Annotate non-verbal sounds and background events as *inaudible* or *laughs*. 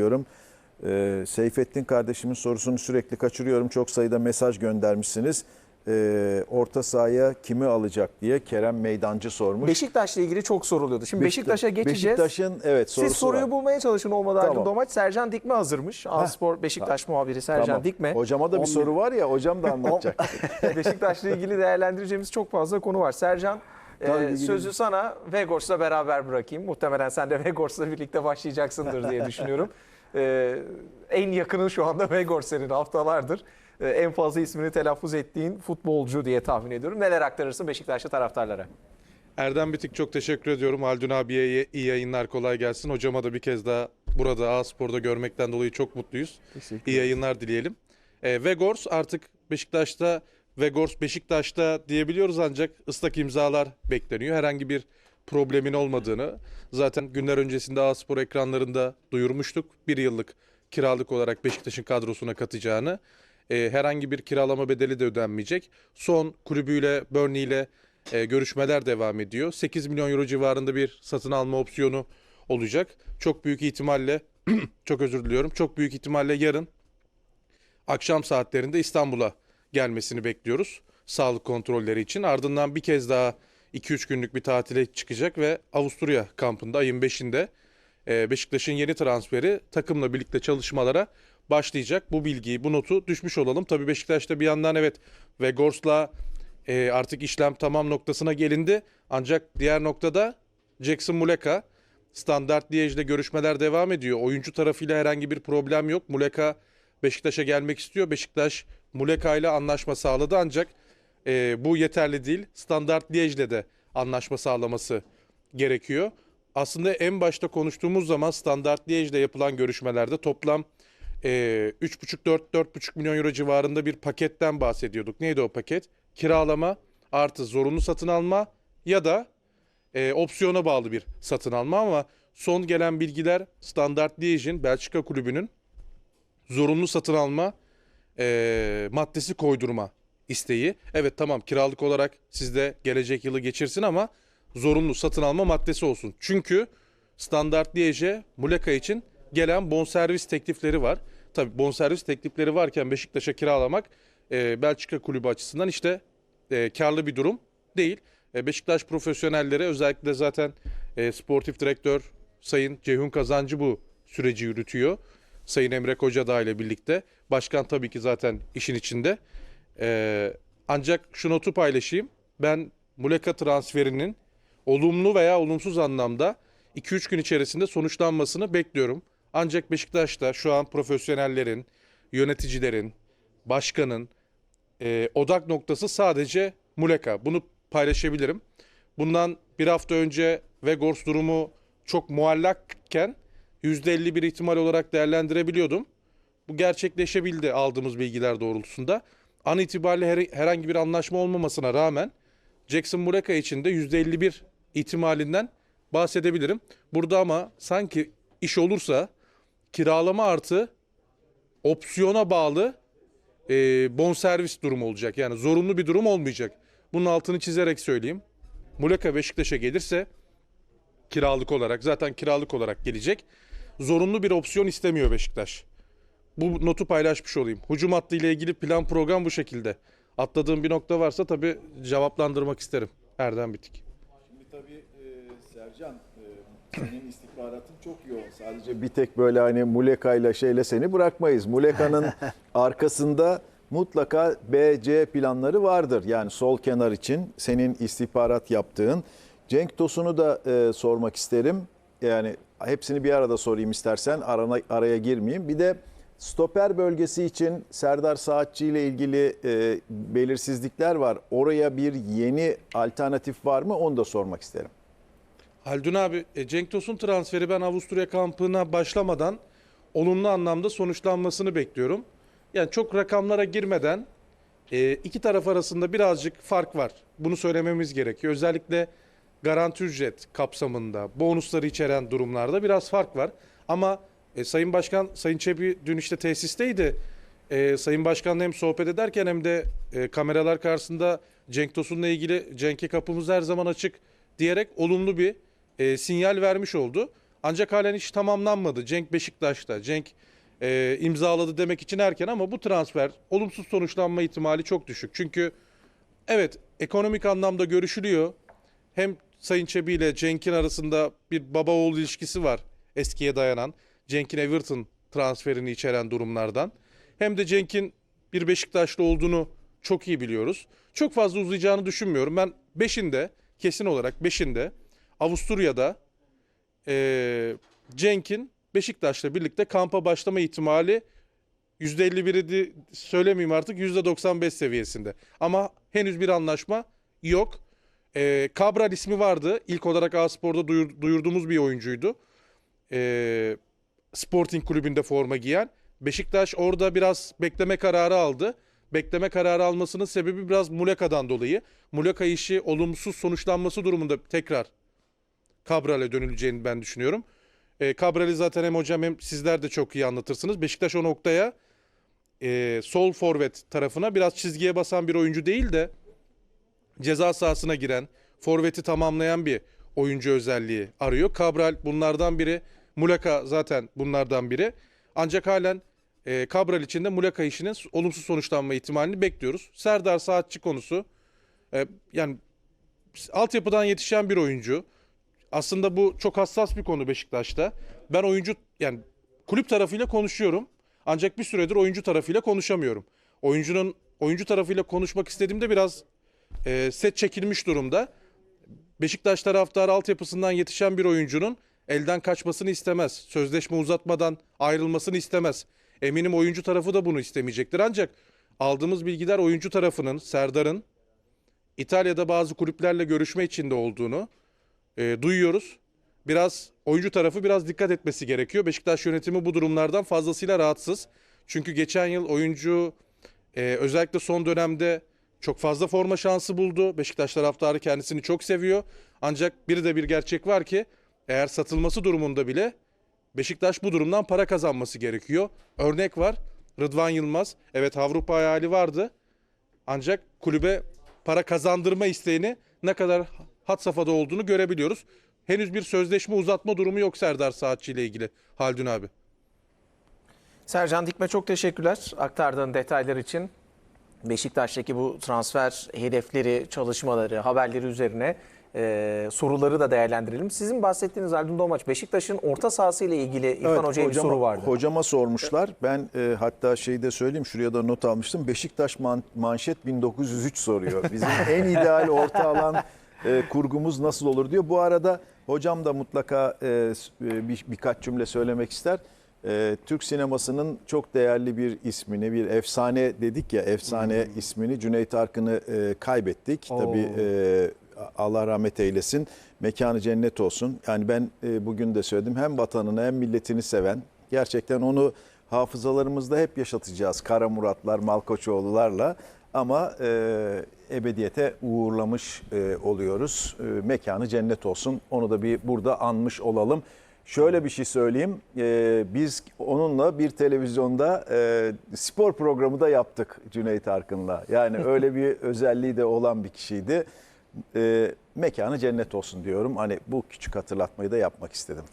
diyorum. Ee, Seyfettin kardeşimin sorusunu sürekli kaçırıyorum. Çok sayıda mesaj göndermişsiniz. Ee, orta sahaya kimi alacak diye Kerem Meydancı sormuş. Beşiktaş'la ilgili çok soruluyordu. Şimdi Beşiktaş- Beşiktaş'a geçeceğiz. Beşiktaş'ın evet sorusu Siz soruyu var. bulmaya çalışın olmadı Aydın Tamam. Domaç. Sercan Dikme hazırmış. Aspor Beşiktaş muhabiri Sercan Tamam. Dikme. Hocama da bir soru var ya hocam da *laughs* anlatacak. *laughs* Beşiktaş'la ilgili değerlendireceğimiz çok fazla konu var. Sercan e, sözü sana Vegors'la beraber bırakayım. Muhtemelen sen de Vegors'la birlikte başlayacaksındır diye düşünüyorum. *laughs* E, en yakının şu anda *laughs* Vegors senin haftalardır. E, en fazla ismini telaffuz ettiğin futbolcu diye tahmin ediyorum. Neler aktarırsın Beşiktaşlı taraftarlara? Erdem Bitik çok teşekkür ediyorum. Haldun abiye iyi- yayınlar kolay gelsin. Hocama da bir kez daha burada A-Spor'da görmekten dolayı çok mutluyuz. İyi yayınlar dileyelim. E, Vegors artık Beşiktaş'ta Vegors Beşiktaş'ta diyebiliyoruz ancak ıslak imzalar bekleniyor. Herhangi bir problemin olmadığını zaten günler öncesinde A-Spor ekranlarında duyurmuştuk. Bir yıllık kiralık olarak Beşiktaş'ın kadrosuna katacağını. E, herhangi bir kiralama bedeli de ödenmeyecek. Son kulübüyle Burnley ile e, görüşmeler devam ediyor. 8 milyon euro civarında bir satın alma opsiyonu olacak. Çok büyük ihtimalle *clears throat* çok özür diliyorum. Çok büyük ihtimalle yarın akşam saatlerinde İstanbul'a gelmesini bekliyoruz. Sağlık kontrolleri için. Ardından bir kez daha 2-3 günlük bir tatile çıkacak ve Avusturya kampında ayın 5'inde e, Beşiktaş'ın yeni transferi takımla birlikte çalışmalara başlayacak. Bu bilgiyi, bu notu düşmüş olalım. Tabii Beşiktaş'ta bir yandan evet Vegors'la e, artık işlem tamam noktasına gelindi. Ancak diğer noktada Jackson Muleka Standart Liège'de görüşmeler devam ediyor. Oyuncu tarafıyla herhangi bir problem yok. Muleka Beşiktaş'a gelmek istiyor. Beşiktaş Muleka ile anlaşma sağladı ancak e, bu yeterli değil. Standart Liège'le de anlaşma sağlaması gerekiyor. Aslında en başta konuştuğumuz zaman Standart Liège'de yapılan görüşmelerde toplam e, 3,5-4-4,5 milyon euro civarında bir paketten bahsediyorduk. Neydi o paket? Kiralama artı zorunlu satın alma ya da e, opsiyona bağlı bir satın alma ama son gelen bilgiler Standart Liège'in Belçika kulübünün zorunlu satın alma e, maddesi koydurma isteği. Evet tamam kiralık olarak sizde gelecek yılı geçirsin ama zorunlu satın alma maddesi olsun. Çünkü Standart Liège'e Muleka için gelen bonservis teklifleri var. Tabi bonservis teklifleri varken Beşiktaş'a kiralamak e, Belçika kulübü açısından işte e, karlı bir durum değil. E, Beşiktaş profesyonelleri özellikle zaten e, sportif direktör Sayın Ceyhun Kazancı bu süreci yürütüyor. Sayın Emre Kocadağ ile birlikte. Başkan tabii ki zaten işin içinde. E, ancak şu notu paylaşayım. Ben Muleka transferinin olumlu veya olumsuz anlamda 2-3 gün içerisinde sonuçlanmasını bekliyorum. Ancak Beşiktaş'ta şu an profesyonellerin, yöneticilerin, başkanın e, odak noktası sadece Muleka. Bunu paylaşabilirim. Bundan bir hafta önce Vegors durumu çok muallakken %50 bir ihtimal olarak değerlendirebiliyordum. Bu gerçekleşebildi aldığımız bilgiler doğrultusunda. An itibariyle her- herhangi bir anlaşma olmamasına rağmen Jackson Muleka için de %51 ihtimalinden bahsedebilirim. Burada ama sanki iş olursa kiralama artı opsiyona bağlı e, bonservis durumu olacak. Yani zorunlu bir durum olmayacak. Bunun altını çizerek söyleyeyim. Muleka Beşiktaş'a gelirse kiralık olarak zaten kiralık olarak gelecek. Zorunlu bir opsiyon istemiyor Beşiktaş. Bu notu paylaşmış olayım. Hücum hattı ile ilgili plan program bu şekilde. Atladığım bir nokta varsa tabii cevaplandırmak isterim. Erdem Bitik. Şimdi tabii e, Sercan e, senin istihbaratın çok yoğun. Sadece bir tek böyle hani Muleka ile şeyle seni bırakmayız. Muleka'nın *laughs* arkasında mutlaka B, C planları vardır. Yani sol kenar için senin istihbarat yaptığın. Cenk Tosun'u da e, sormak isterim. Yani hepsini bir arada sorayım istersen arana, araya girmeyeyim. Bir de stoper bölgesi için Serdar Saatçi ile ilgili e, belirsizlikler var. Oraya bir yeni alternatif var mı? Onu da sormak isterim. Haldun abi, e, Cenk Tosun transferi ben Avusturya kampına başlamadan olumlu anlamda sonuçlanmasını bekliyorum. Yani çok rakamlara girmeden e, iki taraf arasında birazcık fark var. Bunu söylememiz gerekiyor. Özellikle garanti ücret kapsamında, bonusları içeren durumlarda biraz fark var. Ama e, Sayın Başkan, Sayın Çebi dün işte tesisteydi. E, Sayın Başkan'la hem sohbet ederken hem de e, kameralar karşısında Cenk Tosun'la ilgili Cenk'e kapımız her zaman açık diyerek olumlu bir e, sinyal vermiş oldu. Ancak halen iş tamamlanmadı. Cenk Beşiktaş'ta. Cenk e, imzaladı demek için erken ama bu transfer olumsuz sonuçlanma ihtimali çok düşük. Çünkü evet ekonomik anlamda görüşülüyor. Hem Sayın Çebi ile Cenk'in arasında bir baba oğul ilişkisi var eskiye dayanan. Cenk'in Everton transferini içeren durumlardan. Hem de Cenk'in bir Beşiktaşlı olduğunu çok iyi biliyoruz. Çok fazla uzayacağını düşünmüyorum. Ben 5'inde kesin olarak 5'inde Avusturya'da eee Cenk'in Beşiktaş'la birlikte kampa başlama ihtimali %51'i söylemeyeyim artık %95 seviyesinde. Ama henüz bir anlaşma yok. Ee, Cabral ismi vardı. İlk olarak A-Spor'da duyur- duyurduğumuz bir oyuncuydu. Ee, Sporting kulübünde forma giyen. Beşiktaş orada biraz bekleme kararı aldı. Bekleme kararı almasının sebebi biraz Muleka'dan dolayı. Muleka işi olumsuz sonuçlanması durumunda tekrar Cabral'e dönüleceğini ben düşünüyorum. E, Cabral'i zaten hem hocam hem sizler de çok iyi anlatırsınız. Beşiktaş o noktaya e, sol forvet tarafına biraz çizgiye basan bir oyuncu değil de ceza sahasına giren, forveti tamamlayan bir oyuncu özelliği arıyor. Cabral bunlardan biri. Muleka zaten bunlardan biri. Ancak halen e, Cabral için de Muleka işinin olumsuz sonuçlanma ihtimalini bekliyoruz. Serdar Saatçi konusu e, yani altyapıdan yetişen bir oyuncu. Aslında bu çok hassas bir konu Beşiktaş'ta. Ben oyuncu yani kulüp tarafıyla konuşuyorum. Ancak bir süredir oyuncu tarafıyla konuşamıyorum. Oyuncunun oyuncu tarafıyla konuşmak istediğimde biraz e, set çekilmiş durumda. Beşiktaş taraftarı altyapısından yetişen bir oyuncunun elden kaçmasını istemez. Sözleşme uzatmadan ayrılmasını istemez. Eminim oyuncu tarafı da bunu istemeyecektir. Ancak aldığımız bilgiler oyuncu tarafının, Serdar'ın İtalya'da bazı kulüplerle görüşme içinde olduğunu e, duyuyoruz. Biraz oyuncu tarafı biraz dikkat etmesi gerekiyor. Beşiktaş yönetimi bu durumlardan fazlasıyla rahatsız. Çünkü geçen yıl oyuncu e, özellikle son dönemde çok fazla forma şansı buldu. Beşiktaş taraftarı kendisini çok seviyor. Ancak bir de bir gerçek var ki eğer satılması durumunda bile Beşiktaş bu durumdan para kazanması gerekiyor. Örnek var Rıdvan Yılmaz. Evet Avrupa hayali vardı. Ancak kulübe para kazandırma isteğini ne kadar hat safhada olduğunu görebiliyoruz. Henüz bir sözleşme uzatma durumu yok Serdar Saatçi ile ilgili Haldun abi. Sercan Dikme çok teşekkürler aktardığın detaylar için. Beşiktaş'taki bu transfer hedefleri, çalışmaları, haberleri üzerine e, soruları da değerlendirelim. Sizin bahsettiğiniz Haldun Doğmaç, Beşiktaş'ın orta sahası ile ilgili İrfan Evet, Hoca'ya bir soru vardı. Hocama sormuşlar. Ben e, hatta şeyi de söyleyeyim şuraya da not almıştım. Beşiktaş man- manşet 1903 soruyor. Bizim *laughs* en ideal orta alan e, kurgumuz nasıl olur diyor. Bu arada hocam da mutlaka e, e, bir, birkaç cümle söylemek ister. E, Türk sinemasının çok değerli bir ismini, bir efsane dedik ya, efsane ismini Cüneyt Arkın'ı e, kaybettik. Oo. Tabii e, Allah rahmet eylesin. Mekanı cennet olsun. Yani ben e, bugün de söyledim. Hem vatanını hem milletini seven. Gerçekten onu hafızalarımızda hep yaşatacağız. Kara Muratlar, Malkoçoğlularla. Ama e, ebediyete uğurlamış e, oluyoruz. E, mekanı cennet olsun. Onu da bir burada anmış olalım. Şöyle bir şey söyleyeyim. E, biz onunla bir televizyonda e, spor programı da yaptık Cüneyt Arkın'la. Yani *laughs* öyle bir özelliği de olan bir kişiydi. E, mekanı cennet olsun diyorum. Hani bu küçük hatırlatmayı da yapmak istedim.